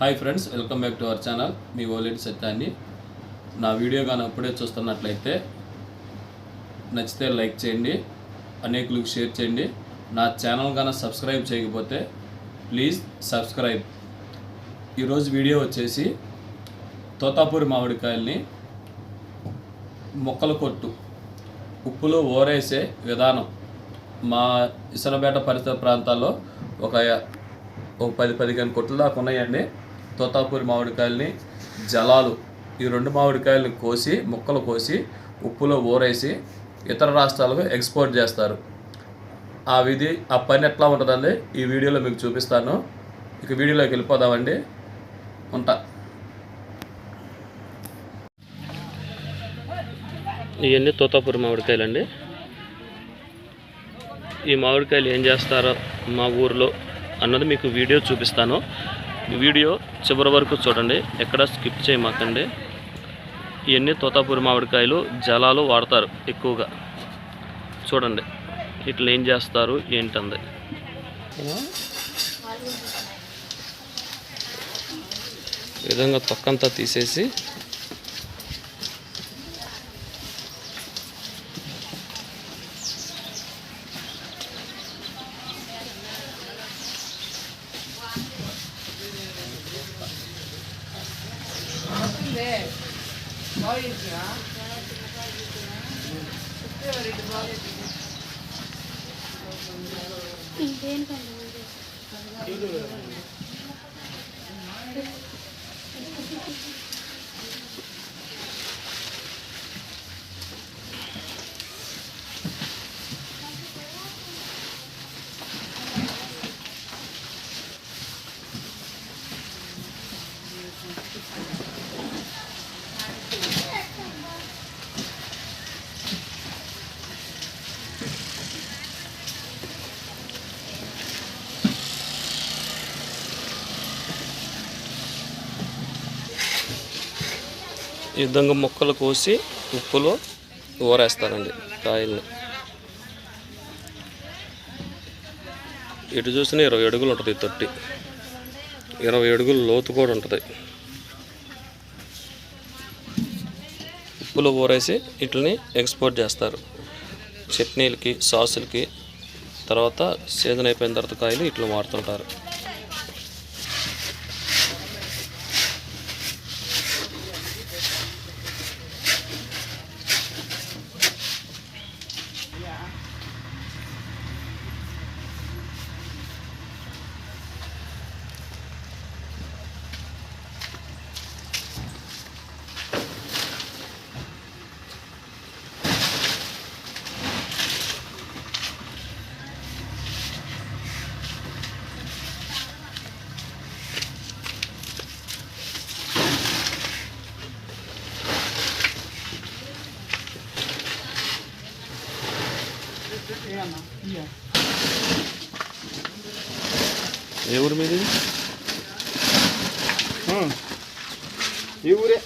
Hi friends welcome back to our channel. మీ ఓలేటి సత్యాన్ని. నా video కానీ అప్పుడే చూస్తున్నట్లయితే నచ్చితే లైక్ చేయండి అనేకులకు షేర్ చేయండి. నా ఛానల్ కానీ సబ్స్క్రైబ్ చేయకపోతే ప్లీజ్ సబ్స్క్రైబ్. ఈరోజు వీడియో వచ్చేసి తోతాపూరి మామిడికాయల్ని మొక్కల కొట్టు ఉప్పులో ఓరేసే విధానం. మా ఇసనపేట పరిసర ప్రాంతాల్లో ఒక ఒక పది పదిహేను కొట్లు దాకా ఉన్నాయండి. తోతాపూరి మామిడికాయల్ని జలాలు ఈ రెండు మామిడికాయలను కోసి ముక్కలు కోసి ఉప్పులో ఊరేసి ఇతర రాష్ట్రాలకు ఎక్స్పోర్ట్ చేస్తారు. ఆ విధి ఆ పని ఎట్లా ఉంటుందండి? ఈ వీడియోలో మీకు చూపిస్తాను. ఇక వీడియోలోకి వెళ్ళిపోదామండి. ఉంటా. ఇవన్నీ తోతాపూరి మామిడికాయలు అండి ఈ మామిడికాయలు ఏం చేస్తారో మా ఊర్లో అన్నది మీకు వీడియో చూపిస్తాను. వీడియో చివరి వరకు చూడండి. ఎక్కడ స్కిప్ చేయమాకండి. ఇవన్నీ తోతాపూరి మామిడికాయలు జలాలు వాడతారు ఎక్కువగా. చూడండి. ఇట్లా ఏం చేస్తారు ఏంటంది? ఈ విధంగా తొక్కంతా తీసేసి నమస్తే బాగుంటున్నా ఇంకేంటండి? ఈ విధంగా ముక్కలు కోసి ఉప్పులో ఊరేస్తారండి కాయల్ని. ఇటు చూసిన ఇరవై అడుగులు ఉంటుంది ఈ తొట్టి. ఇరవై అడుగులు లోతు కూడా ఉంటుంది. ఉప్పులో ఊరేసి వీటిని ఎక్స్పోర్ట్ చేస్తారు. చట్నీలకి సాసులకి తర్వాత సీజన్ అయిపోయిన తర్వాత కాయలు ఇట్లా వాడుతుంటారు. ఏ ఊరు మీది? ఈ ఊరే.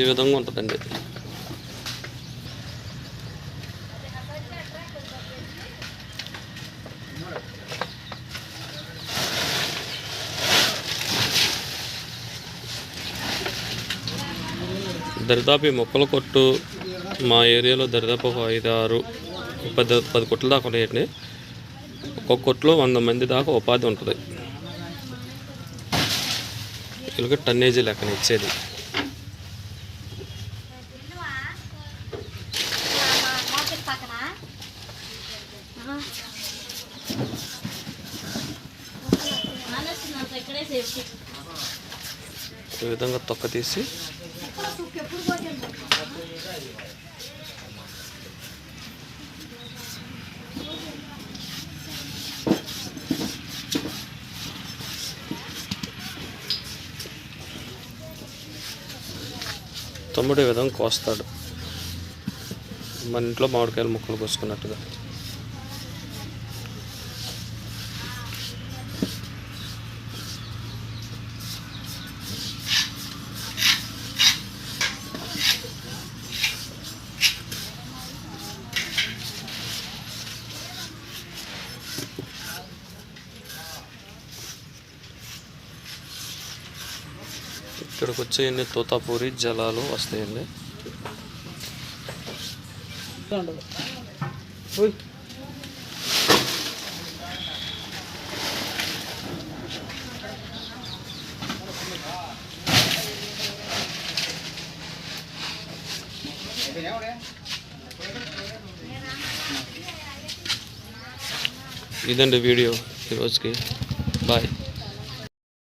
ఈ విధంగా ఉంటుందండి. దరిదాపు ఈ మొక్కల కొట్టు మా ఏరియాలో దరిదాపు ఒక ఐదు ఆరు పది పది కొట్ల దాకా ఉన్నాయండి. ఒక్కొక్క కొట్లో వంద మంది దాకా ఉపాధి ఉంటుంది. ఇలాగ టన్నేజీ లెక్కన ఇచ్చేది. ఈ విధంగా తొక్క తీసి తమ్ముడు ఈ విధంగా కోస్తాడు. మన ఇంట్లో మామిడికాయలు ముక్కలు కోసుకున్నట్టుగా. ఇక్కడికి వచ్చేయండి ఎన్ని తోతాపూరి జలాలు వస్తాయండి. ఇదండి వీడియో ఈరోజుకి. బాయ్.